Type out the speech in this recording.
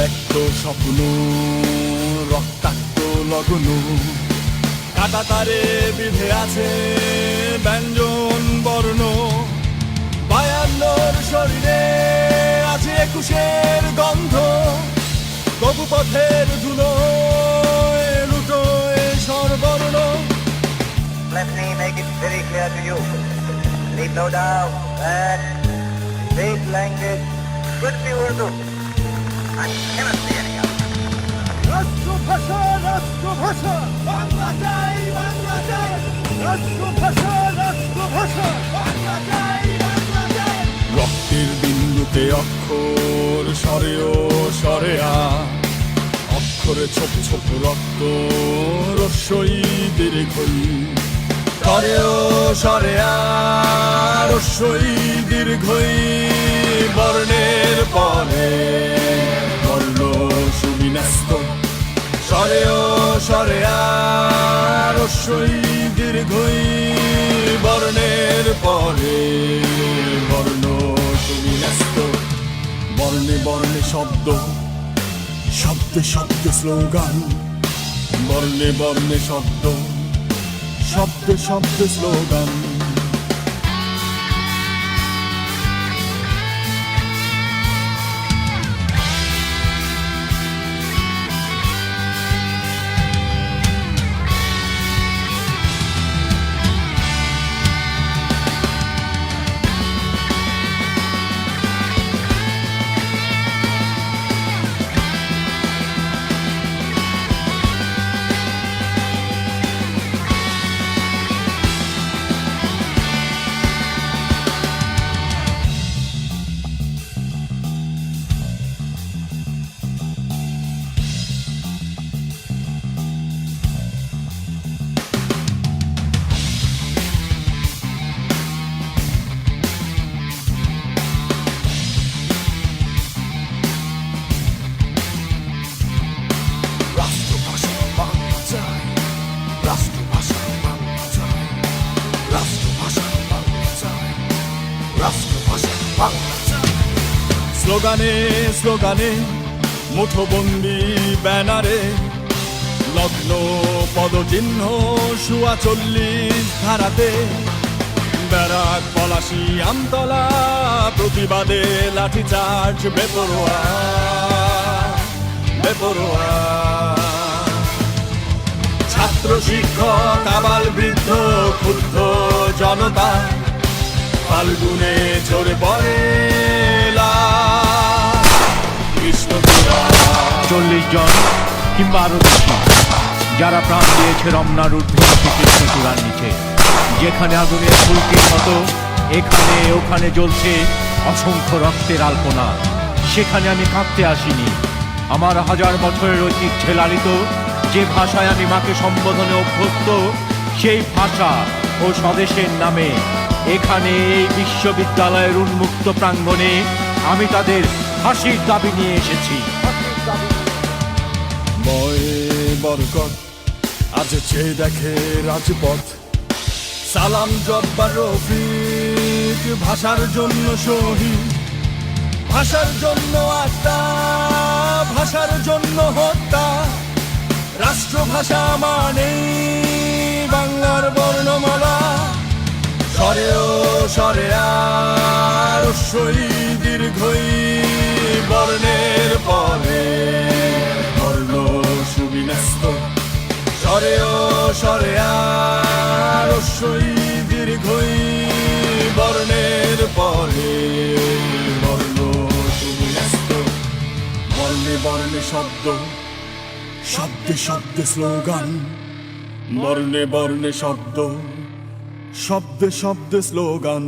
রক্ত স্বপ্ন রক্তাক্ত লগ্ন কাটা তারে বিধে আছে ব্যঞ্জন বর্ণ বায়ান্নর শরীরে আছে একুশের গন্ধ তবু পথের ধুলো এ সর্বর্ণ Let me make it very clear to you. Leave no doubt that this language should be Urdu. রক্তের বিন্দুতে অক্ষর সরে ও সরে আ। অক্ষরে ছোপ ছোপ রক্ত রস্যই দীর্ঘই সরে ও সরে আ। রস্যই দীর্ঘই বর্ণের পরে বর্ণ সুবিন্যস্ত সরে ও সরে রস্যই দীর্ঘই বর্ণের পরে বর্ণ সুবিন্যস্ত বর্ণে বর্ণে শব্দ, শব্দে শব্দে স্লোগান। বর্ণে বর্ণে শব্দ, শব্দে শব্দে স্লোগান। স্লোগানে স্লোগানে, মুঠোবন্দি ব্যানারে লগ্ন, পদচিহ্ন শুয়া চল্লিশ ধারাতে ব্যারাক, পলাশি, আমতলা, প্রতিবাদে লাঠিচার্জ, বেপরোয়া বেপরোয়া। ছাত্র শিক্ষক, আবাল বৃদ্ধ, ক্ষুব্ধ জনতা ফাল্গুনে ঝরে পড়ে চল্লিশ জন কিংবা আরও বেশি, যারা প্রাণ দিয়েছে রমনার চূড়ার নিচে। যেখানে আগুনের ফুলকির মতো, এখানে ওখানে জ্বলছে অসংখ্য রক্তের আলপনা। সেখানে আমি কাঁদতে আসিনি। আমার হাজার বছরের ঐতিহ্যে লালিত, যে ভাষায় আমি মাকে সম্বোধনে অভ্যস্ত, সেই ভাষা ও স্বদেশের নামে এখানে এই বিশ্ববিদ্যালয়ের উন্মুক্ত প্রাঙ্গণে আমি তাদের হাসির দাবি নিয়ে এসেছি। বরকত, আজ চেয়ে দেখে রাজপথ। সালাম জব্বার রফিক, ভাষার জন্য শহীদ। ভাষার জন্য আত্মা, ভাষার জন্য হত্যা। রাষ্ট্রভাষা মানে ও স্বরে আর দীর্ঘই বর্ণের পরে বর্ণ সুবিন্যস্ত। স্বরে ও স্বরে আর দীর্ঘই বর্ণের পরে বর্ণ সুবিন্যস্ত। বর্ণে বর্ণে শব্দ, শব্দে শব্দে স্লোগান। বর্ণে বর্ণে শব্দ শব্দে শব্দে স্লোগান।